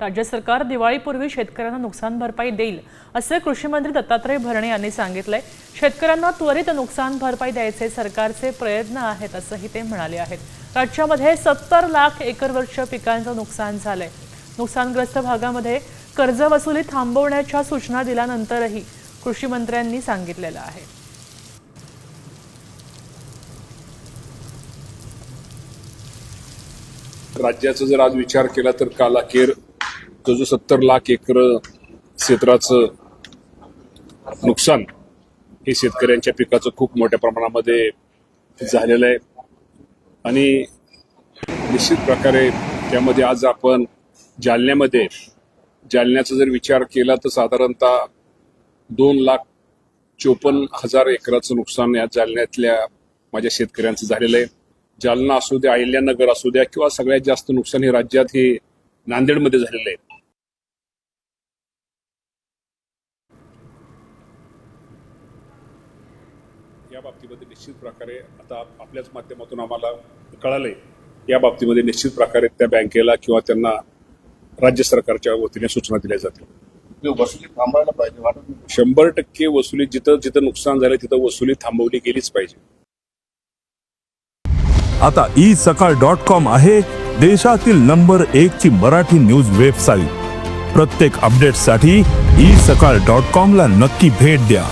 राज्य सरकार दिवाळीपूर्वी शेतकऱ्यांना नुकसान भरपाई देईल असे कृषी मंत्री दत्तात्रय भरणे यांनी सांगितलंय. शेतकऱ्यांना त्वरित नुकसान भरपाई द्यायचे सरकारचे प्रयत्न आहेत असंही ते म्हणाले आहेत. राज्यामध्ये सत्तर लाख एकरवृक्ष पिकांचं नुकसान झालंय. नुकसानग्रस्त भागामध्ये कर्ज वसुली थांबवण्याच्या सूचना दिल्यानंतरही कृषी मंत्र्यांनी सांगितलेलं आहे. राज्याचा जर आज विचार केला तर काल तो जो सत्तर लाख एकर क्षेत्राचं नुकसान हे शेतकऱ्यांच्या पिकाचं खूप मोठ्या प्रमाणामध्ये झालेलं आहे. आणि निश्चित प्रकारे त्यामध्ये आज आपण जालन्यामध्ये जालन्याचा जर विचार केला तर साधारणतः दोन लाख चोपन्न हजार एकराचं नुकसान या जालन्यातल्या माझ्या शेतकऱ्यांचं झालेलं आहे. जालना असू द्या अहिल्यानगर असू द्या किंवा सगळ्यात जास्त नुकसान हे राज्यात हे नांदेडमध्ये झालेलं आहे. या बाबतीमध्ये निश्चित प्रकारे आता आपल्याच माध्यमातून आम्हाला कळालंय. या बाबतीमध्ये निश्चित प्रकारे त्या बँकेला किंवा त्यांना राज्य सरकारच्या वतीने सूचना दिल्या जातील. ते वसुली थांबायला पाहिजे. शंभर टक्के वसुली जिथं जिथं नुकसान झालं तिथं वसुली थांबवली गेलीच पाहिजे. आता ई सकाळ डॉट कॉम आहे देशातील नंबर एक ची मराठी न्यूज वेबसाईट. प्रत्येक अपडेटसाठी ई सकाळ डॉट कॉम ला नक्की भेट द्या.